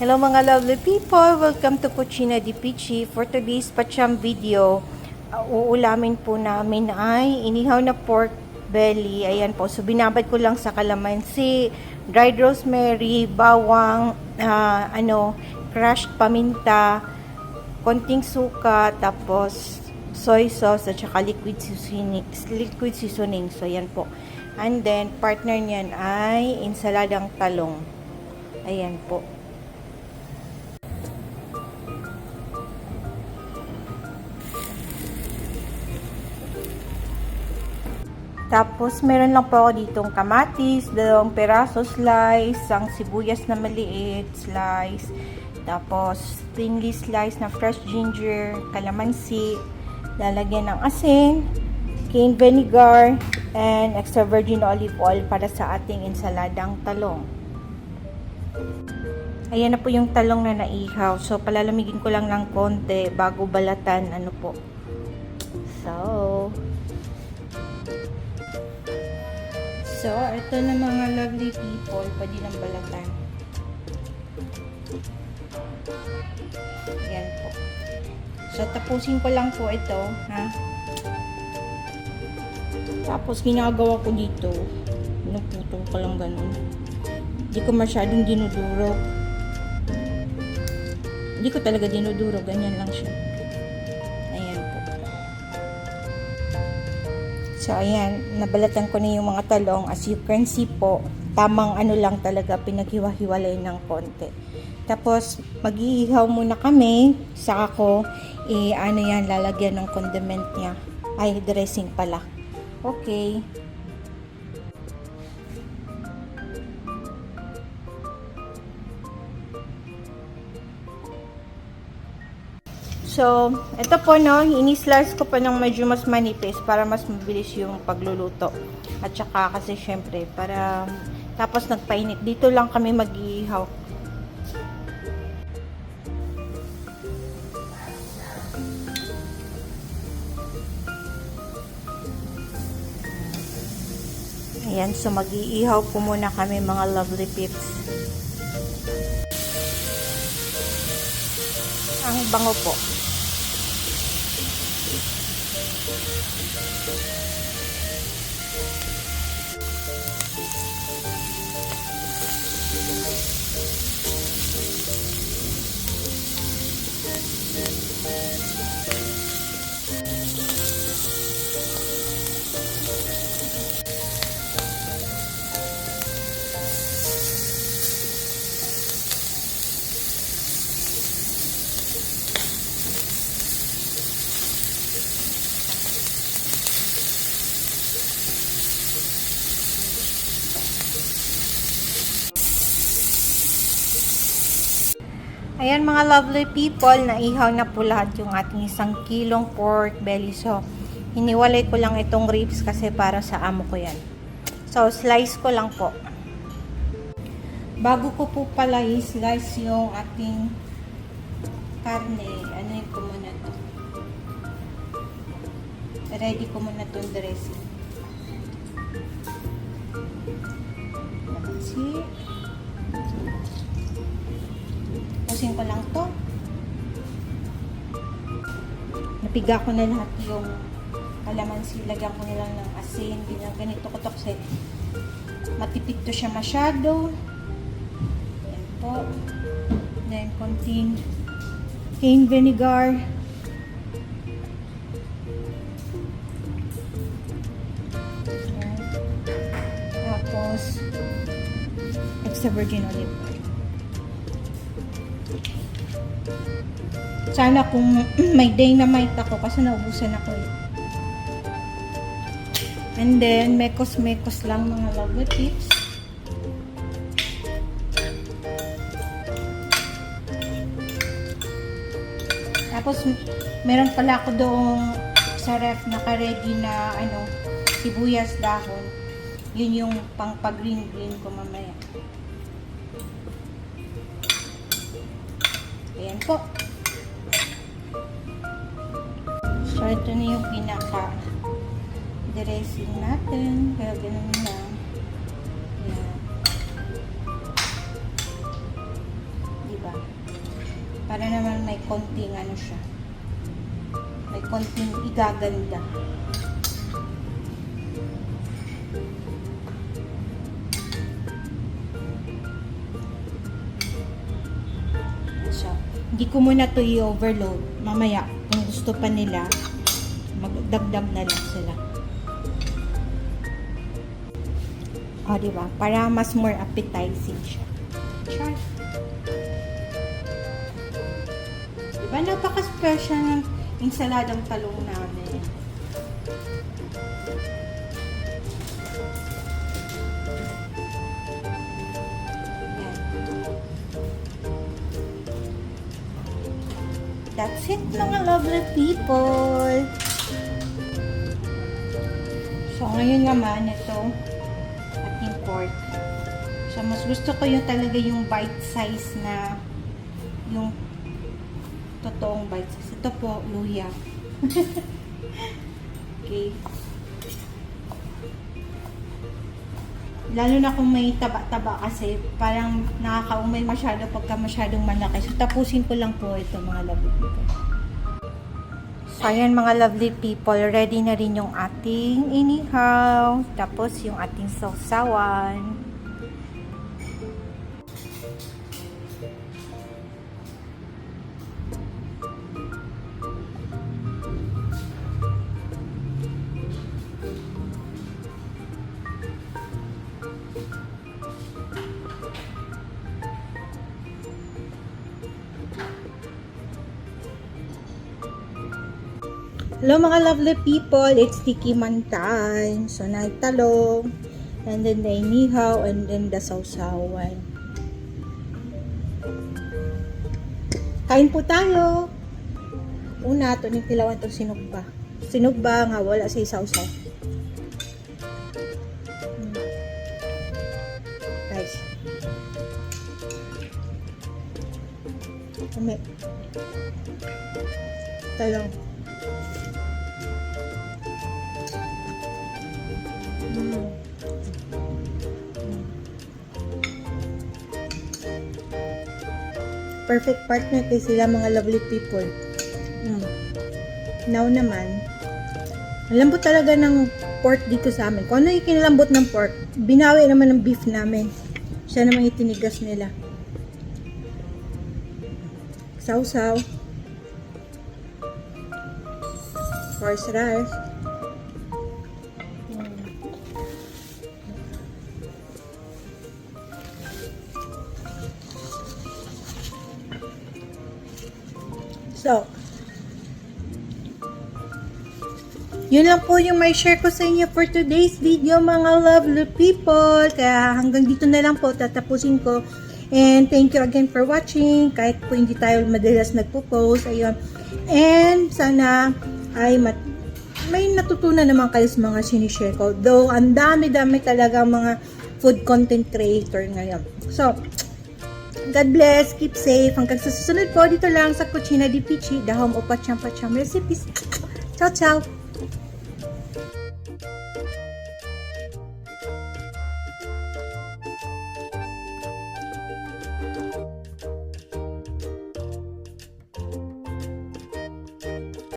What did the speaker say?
Hello mga lovely people! Welcome to Cucina di Pichi. For today's pacham video, uh, uulamin po namin ay inihaw na pork belly. Ayan po. So binabad ko lang sa kalamansi, dried rosemary, bawang, ah, ano, crushed paminta, konting suka, tapos soy sauce at saka liquid seasoning, liquid seasoning. So yan po. And then partner niyan ay insaladang talong. Ayan po. Tapos, meron lang po ako ditong kamatis, dalawang peraso slice, ang sibuyas na maliit slice, tapos thinly slice na fresh ginger, kalamansi, lalagyan ng asin, cane vinegar, and extra virgin olive oil para sa ating ensaladang talong. Ayan na po yung talong na naihaw. So, palalamigin ko lang ng konti bago balatan. Ano po. So, So, ito na mga lovely people, pwede ng balatan. Yan po. So, tapusin ko lang po ito, ha? Tapos, ginagawa ko dito, pinuputol ko lang ganun. Hindi ko masyadong dinudurog. Hindi ko talaga dinudurog, ganyan lang siya. So, ayan, nabalatan ko na yung mga talong. As you can see po, tamang ano lang talaga, pinaghiwa-hiwalay ng konti. Tapos, mag-iihaw muna kami. Saka ko, eh, ano yan, lalagyan ng condiment niya. Ay, dressing pala. Okay. So, ito po no, ini-slice ko pa ng medyo mas manipis para mas mabilis yung pagluluto. At saka kasi syempre, para tapos nagpainit. Dito lang kami mag-ihaw. Ayan, so mag-iihaw po muna kami mga lovely pips. Ang bango po. Ayan mga lovely people, naihaw na po lahat yung ating isang kilong pork belly. So, hiniwalay ko lang itong ribs kasi para sa amo ko yan. So, slice ko lang po. Bago ko po pala i-slice yung ating karne, ano yung ko muna to. Ready ko muna itong dressing. See? Tapusin ko lang to. Napiga ko na lahat yung kalamansi. Lagyan ko nilang ng asin. Ganyan, ganito ko to kasi matipid to siya masyado. Yan po. Then, konting cane vinegar. Yan. Tapos, extra virgin olive oil. Sana kung may dynamite ako kasi naubusan ako eh. And then, mekos-mekos lang mga lovely tips. Tapos, meron pala ako doong sa ref naka-ready na ano, sibuyas dahon. Yun yung pang pag-green-green ko mamaya. Ayan po. So, ito na yung pinaka dressing natin. Kaya ganun lang. Ayan. Diba? Para naman may konting ano siya. May konting igaganda. So, hindi ko muna to i-overload. Mamaya, kung gusto pa nila, magdagdag na lang sila. O, di ba? Para mas more appetizing siya. Char. Di ba? Napaka-special ng insaladang talong namin. That's it, mga lovely people. So, ngayon naman, ito, ating pork. So, mas gusto ko yung talaga yung bite size na yung totoong bite size. Ito po, luya. okay. Lalo na kung may taba-taba kasi parang nakakaumay masyado pagka masyadong malaki. So, tapusin ko lang po ito mga lovely people. So, ayan mga lovely people, ready na rin yung ating inihaw. Tapos yung ating sausawan. Hello mga lovely people, it's Tiki Man time. So, nagtalong, and then the inihaw, and then the sausawan. Kain po tayo. Una, ito ni tilawan itong sinugba. Sinugba nga, wala sa sausaw. Hmm. Guys. Kami. Talong. Perfect partner kay sila mga lovely people. Mm. Now naman, lambot talaga ng pork dito sa amin. Kung ano yung kinalambot ng pork, binawi naman ng beef namin. Siya naman itinigas nila. Sausaw. Horse rice. So, yun lang po yung may share ko sa inyo for today's video mga lovely people. Kaya hanggang dito na lang po tatapusin ko. And thank you again for watching. Kahit po hindi tayo madalas nagpo-post. Ayun. And sana ay mat may natutunan naman kayo sa mga sinishare ko. Though, ang dami-dami talaga mga food content creator ngayon. So, God bless, keep safe. Hanggang sa susunod po, dito lang sa Cucina di Pichi, the home of Pacham Pacham recipes. Ciao, ciao!